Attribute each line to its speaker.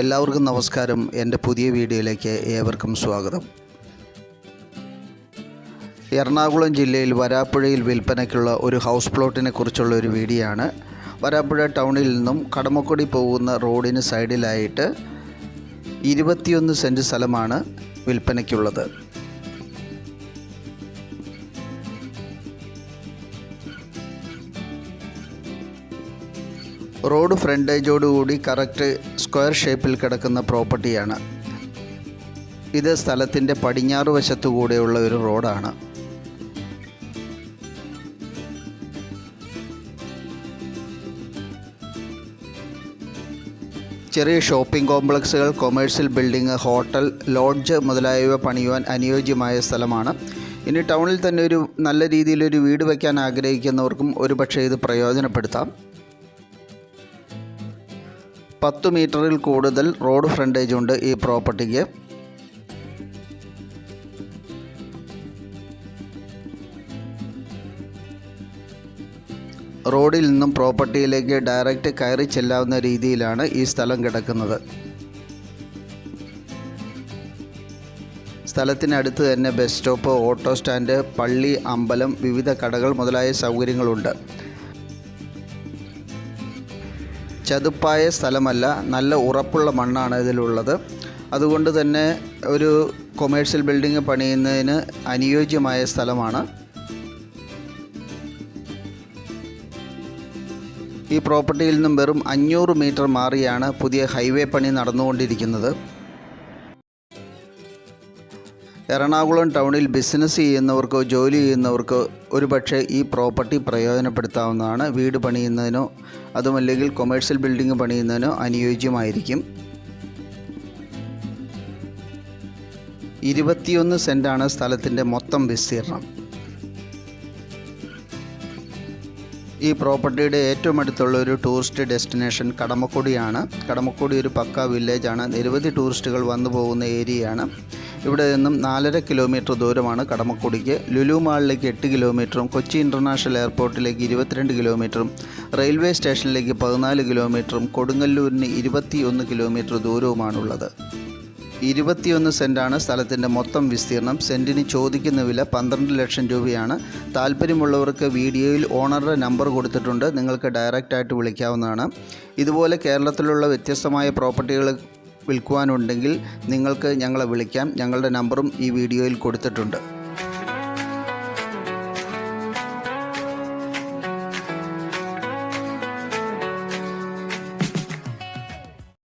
Speaker 1: എല്ലാവർക്കും നമസ്കാരം. എന്റെ പുതിയ വീഡിയോയിലേക്ക് ഏവർക്കും സ്വാഗതം. എറണാകുളം ജില്ലയിൽ വരാപ്പുഴയിൽ വിൽപ്പനയ്ക്കുള്ള ഒരു ഹൗസ് പ്ലോട്ടിനെ കുറിച്ചുള്ള ഒരു വീഡിയോ ആണ് വരാപ്പുഴ ടൗണിൽ നിന്നും കടമക്കുടി പോകുന്ന റോഡിന് സൈഡിലായിട്ട് ഇരുപത്തിയൊന്ന് സെന്റ് സ്ഥലമാണ് വിൽപ്പനയ്ക്കുള്ളത്. റോഡ് ഫ്രണ്ടേജോടുകൂടി കറക്റ്റ് സ്ക്വയർ ഷേപ്പിൽ കിടക്കുന്ന പ്രോപ്പർട്ടിയാണ്. ഇത് സ്ഥലത്തിന്റെ പടിഞ്ഞാറ് വശത്തുകൂടെയുള്ള ഒരു റോഡാണ്. ചെറിയ ഷോപ്പിംഗ് കോംപ്ലക്സുകൾ കൊമേഴ്സ്യൽ ബിൽഡിംഗ് ഹോട്ടൽ ലോഡ്ജ് മുതലായവ പണിയുവാൻ അനുയോജ്യമായ സ്ഥലമാണ്. ഇനി ടൗണിൽ തന്നെ ഒരു നല്ല രീതിയിലൊരു വീട് വയ്ക്കാൻ ആഗ്രഹിക്കുന്നവർക്കും ഒരുപക്ഷെ ഇത് പ്രയോജനപ്പെടുത്താം. പത്ത് മീറ്ററിൽ കൂടുതൽ റോഡ് ഫ്രണ്ടേജ് ഉണ്ട് ഈ പ്രോപ്പർട്ടിക്ക്. റോഡിൽ നിന്നും പ്രോപ്പർട്ടിയിലേക്ക് ഡയറക്റ്റ് കയറി ചെല്ലാവുന്ന രീതിയിലാണ് ഈ സ്ഥലം കിടക്കുന്നത്. സ്ഥലത്തിനടുത്ത് തന്നെ ബസ് സ്റ്റോപ്പ് ഓട്ടോ സ്റ്റാൻഡ് പള്ളി അമ്പലം വിവിധ കടകൾ മുതലായ സൗകര്യങ്ങളുണ്ട്. ചതുപ്പായ സ്ഥലമല്ല നല്ല ഉറപ്പുള്ള മണ്ണാണ് ഇതിലുള്ളത്. അതുകൊണ്ട് തന്നെ ഒരു കൊമേഴ്ഷ്യൽ ബിൽഡിംഗ് പണിയുന്നതിന് അനുയോജ്യമായ സ്ഥലമാണ്. ഈ പ്രോപ്പർട്ടിയിൽ നിന്നും വെറും അഞ്ഞൂറ് മീറ്റർ മാറിയാണ് പുതിയ ഹൈവേ പണി നടന്നുകൊണ്ടിരിക്കുന്നത്. എറണാകുളം ടൗണിൽ ബിസിനസ് ചെയ്യുന്നവർക്കോ ജോലി ചെയ്യുന്നവർക്കോ ഒരുപക്ഷെ ഈ പ്രോപ്പർട്ടി പ്രയോജനപ്പെടുത്താവുന്നതാണ്. വീട് പണിയുന്നതിനോ അതുമല്ലെങ്കിൽ കൊമേഴ്സ്യൽ ബിൽഡിംഗ് പണിയുന്നതിനോ അനുയോജ്യമായിരിക്കും. ഇരുപത്തിയൊന്ന് സെന്റാണ് സ്ഥലത്തിന്റെ മൊത്തം വിസ്തീർണം. ഈ പ്രോപ്പർട്ടിയുടെ ഏറ്റവും അടുത്തുള്ള ഒരു ടൂറിസ്റ്റ് ഡെസ്റ്റിനേഷൻ കടമക്കുടിയാണ്. കടമക്കുടി ഒരു പക്ക വില്ലേജാണ് നിരവധി ടൂറിസ്റ്റുകൾ വന്നു പോകുന്ന ഏരിയയാണ് ഇവിടെ നിന്നും നാലര കിലോമീറ്റർ ദൂരമാണ് കടമക്കുടിക്ക്. ലുലു മാളിലേക്ക് എട്ട് കിലോമീറ്ററും കൊച്ചി ഇന്റർനാഷണൽ എയർപോർട്ടിലേക്ക് ഇരുപത്തിരണ്ട് കിലോമീറ്ററും റെയിൽവേ സ്റ്റേഷനിലേക്ക് പതിനാല് കിലോമീറ്ററും കൊടുങ്ങല്ലൂരിന് ഇരുപത്തിയൊന്ന് കിലോമീറ്റർ ദൂരവുമാണുള്ളത്. ഇരുപത്തിയൊന്ന് സെന്റാണ് സ്ഥലത്തിന്റെ മൊത്തം വിസ്തീർണം. സെന്റിന് ചോദിക്കുന്ന വില പന്ത്രണ്ട് ലക്ഷം രൂപയാണ്. താല്പര്യമുള്ളവർക്ക് വീഡിയോയിൽ ഓണറുടെ നമ്പർ കൊടുത്തിട്ടുണ്ട്. നിങ്ങൾക്ക് ഡയറക്റ്റായിട്ട് വിളിക്കാവുന്നതാണ്. ഇതുപോലെ കേരളത്തിലുള്ള വ്യത്യസ്തമായ പ്രോപ്പർട്ടികൾ വിൽക്കുവാനുണ്ടെങ്കിൽ നിങ്ങൾക്ക് ഞങ്ങളെ വിളിക്കാം. ഞങ്ങളുടെ നമ്പറും ഈ വീഡിയോയിൽ കൊടുത്തിട്ടുണ്ട്.